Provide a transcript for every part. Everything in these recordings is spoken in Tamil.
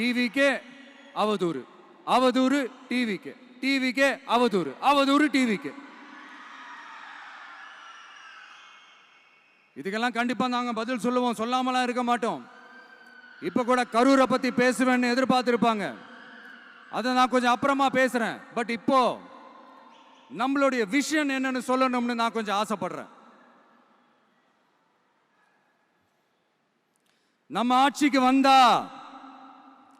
டிவிக்கே அவதூறு. அவதூறு டிவிக்கு. டிவிக்கே அவதூறு. அவதூறு டிவிக்கு. இதுக்கெல்லாம் கண்டிப்பா நாங்க பதில் சொல்லுவோம். சொல்லாமலாம் இருக்க மாட்டோம். இப்போ கூட கரூரை பத்தி பேசுவேன்னு எதிர்பார்த்திருப்பாங்க. அதை நான் கொஞ்சம் அப்புறமா பேசுறேன். பட் இப்போ நம்மளுடைய விஷன் என்னன்னு சொல்லணும்னு நான் கொஞ்சம் ஆசைப்படுறேன். நம்ம ஆட்சிக்கு வந்தா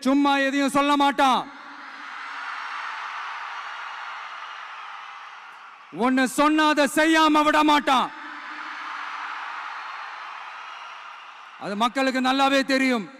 சும்மா எதையும் சொல்ல மாட்டான். ஒன்னு சொன்னாத செய்யாம விட மாட்டான். அது மக்களுக்கு நல்லாவே தெரியும்.